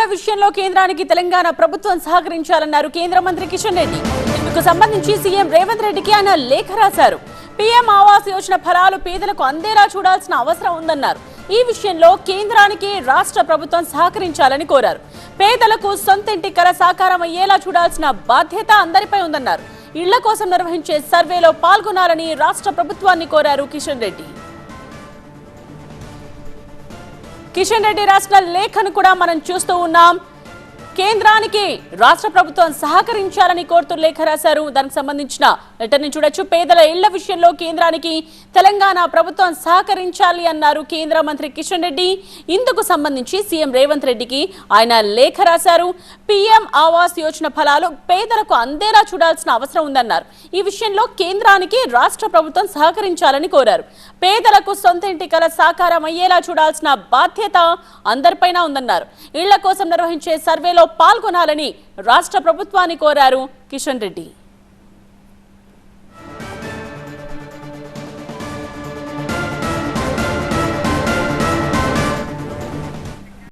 ఇళ్ళ విషయంలో కేంద్రానికి తెలంగాణ ప్రభుత్వం సహకరించాలన్నారు కేంద్ర మంత్రి కిషన్ రెడ్డి. ఇందుకు సంబంధించి సీఎం రేవంత్ రెడ్డికి ఆయన లేఖ రాశారు. పీఎం ఆవాస్ యోజన ఫలాలు పేదలకు అందేలా చూడాల్సిన అవసరం ఉందన్నారు. ఈ విషయంలో కేంద్రానికి రాష్ట్ర ప్రభుత్వం సహకరించాలని కోరారు. పేదలకు సొంతింటి కల సాకారం అయ్యేలా చూడాల్సిన బాధ్యత అందరిపై ఉందన్నారు. ఇళ్ళ కోసం నిర్వహించే సర్వేలో పాల్గొనాలని రాష్ట్ర ప్రభుత్వాన్ని కోరారు కిషన్ రెడ్డి. కిషన్ రెడ్డి రాసిన లేఖను కూడా మనం చూస్తూ ఉన్నాం. కేంద్రానికి రాష్ట్ర ప్రభుత్వం సహకరించాలని కోరుతూ లేఖ రాశారు. దానికి సంబంధించిన లెటర్ని చూడొచ్చు. పేదల ఇళ్ళ విషయంలో కేంద్రానికి తెలంగాణ ప్రభుత్వం సహకరించాలి అన్నారు కేంద్ర మంత్రి కిషన్ రెడ్డి. ఇందుకు సంబంధించి సీఎం రేవంత్ రెడ్డికి ఆయన లేఖ రాశారు. పీఎం ఆవాస్ యోజన ఫలాలు పేదలకు అందేలా చూడాల్సిన అవసరం ఉందన్నారు. ఈ విషయంలో కేంద్రానికి రాష్ట్ర ప్రభుత్వం సహకరించాలని కోరారు. పేదలకు సొంత ఇంటి కల సాకారం అయ్యేలా చూడాల్సిన బాధ్యత అందరిపైన ఉందన్నారు. ఇళ్ళ కోసం నిర్వహించే సర్వేలో పాల్గొనాలని రాష్ట్ర ప్రభుత్వాన్ని కోరారు కిషన్ రెడ్డి.